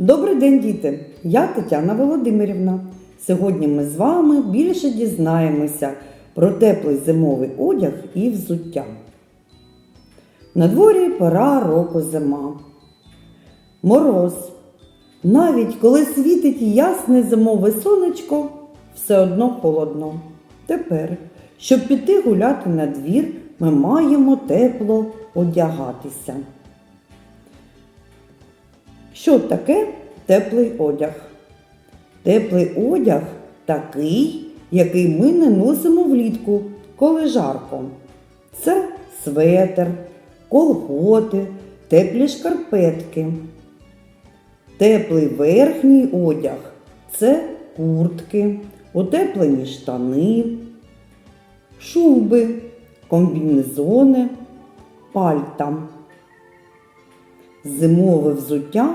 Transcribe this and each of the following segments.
Добрий день, діти! Я Тетяна Володимирівна. Сьогодні ми з вами більше дізнаємося про теплий зимовий одяг і взуття. На дворі пора року зима. Мороз. Навіть коли світить ясне зимове сонечко, все одно холодно. Тепер, щоб піти гуляти на двір, ми маємо тепло одягатися. Що таке теплий одяг? Теплий одяг такий, який ми не носимо влітку, коли жарко. Це светр, колготи, теплі шкарпетки. Теплий верхній одяг це куртки, утеплені штани, шуби, комбінезони, пальта. Зимове взуття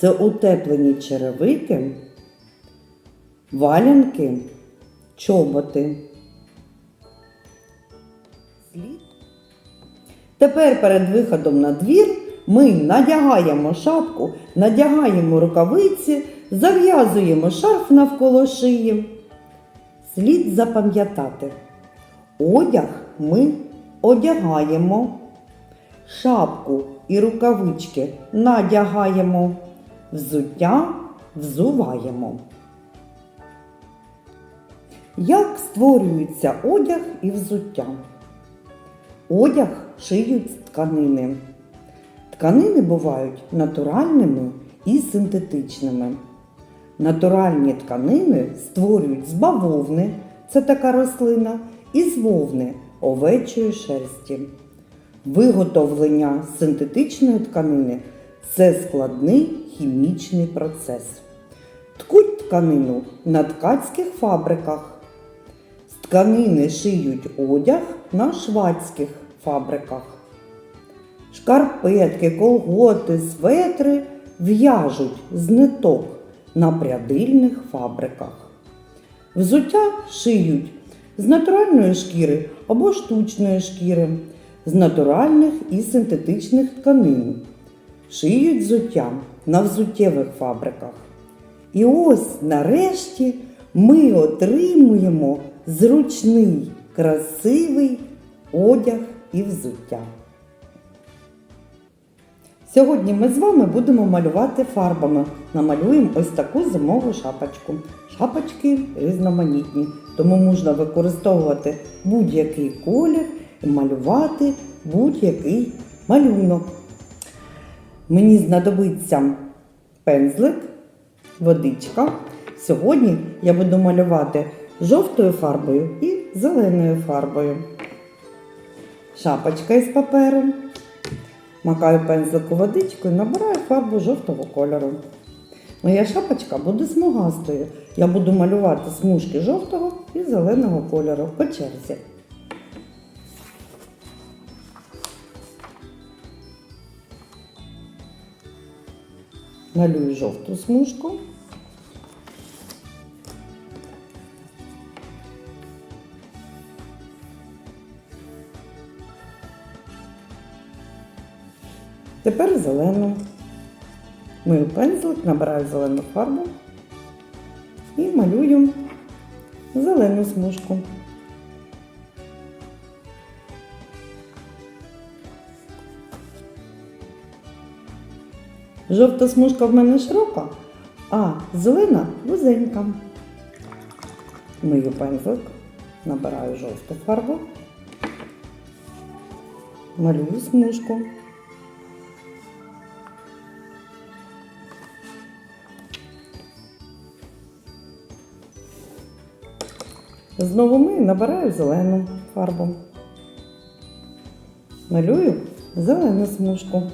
це утеплені черевики, валянки, чоботи. Тепер перед виходом на двір ми надягаємо шапку, надягаємо рукавиці, зав'язуємо шарф навколо шиї. Слід запам'ятати, одяг ми одягаємо, шапку і рукавички надягаємо, взуття взуваємо. Як створюється одяг і взуття? Одяг шиють з тканини. Тканини бувають натуральними і синтетичними. Натуральні тканини створюють з бавовни, це така рослина, і з вовни овечої шерсті. Виготовлення синтетичної тканини це складний хімічний процес. Ткуть тканину на ткацьких фабриках. З тканини шиють одяг на швадських фабриках. Шкарпетки, колготи, светри в'яжуть з ниток на прядильних фабриках. Взуття шиють з натуральної шкіри або штучної шкіри, з натуральних і синтетичних тканин. Шиють взуття на взуттєвих фабриках. І ось нарешті ми отримуємо зручний, красивий одяг і взуття. Сьогодні ми з вами будемо малювати фарбами. Намалюємо ось таку зимову шапочку. Шапочки різноманітні, тому можна використовувати будь-який колір і малювати будь-який малюнок. Мені знадобиться пензлик, водичка. Сьогодні я буду малювати жовтою фарбою і зеленою фарбою. Шапочка із паперу. Макаю пензлик у водичку і набираю фарбу жовтого кольору. Моя шапочка буде смугастою. Я буду малювати смужки жовтого і зеленого кольору по черзі. Малюю жовту смужку. Тепер зелену. Мию пензлик, набираю зелену фарбу і малюю зелену смужку. Жовта смужка в мене широка, а зелена вузенька. Мию пензлик, набираю жовту фарбу, малюю смужку. Знову мию, набираю зелену фарбу. Малюю зелену смужку.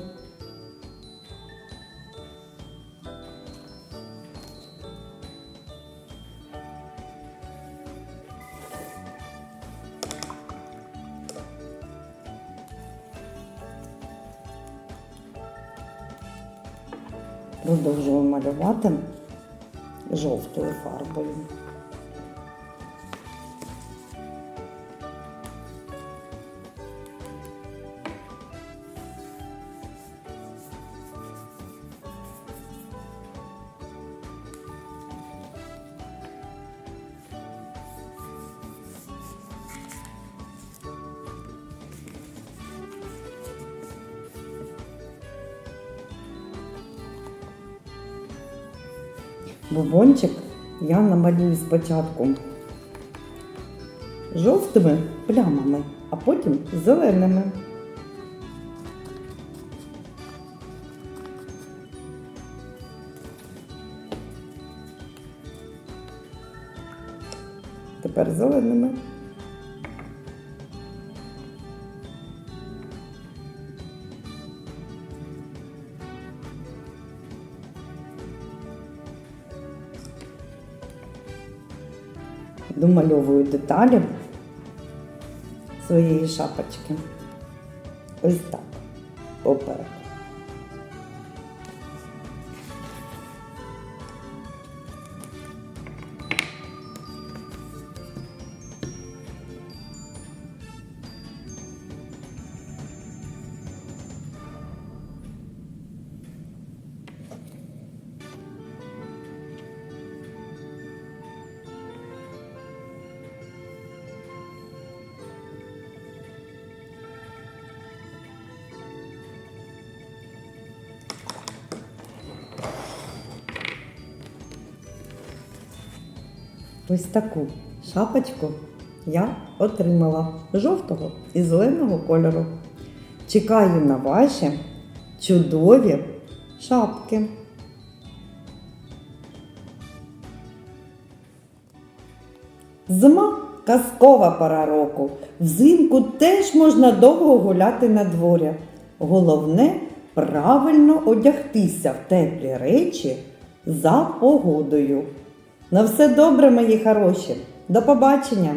Продовжую малювати жовтою фарбою. Бубончик я намалюю спочатку жовтими плямами, а потім зеленими. Тепер зеленими. Домальовую деталі своєї шапочки. Ось так. Поперек. Ось таку шапочку я отримала жовтого і зеленого кольору. Чекаю на ваші чудові шапки. Зима казкова пора року. Взимку теж можна довго гуляти на дворі. Головне правильно одягтися в теплі речі за погодою. На все добре, мої хороші. До побачення!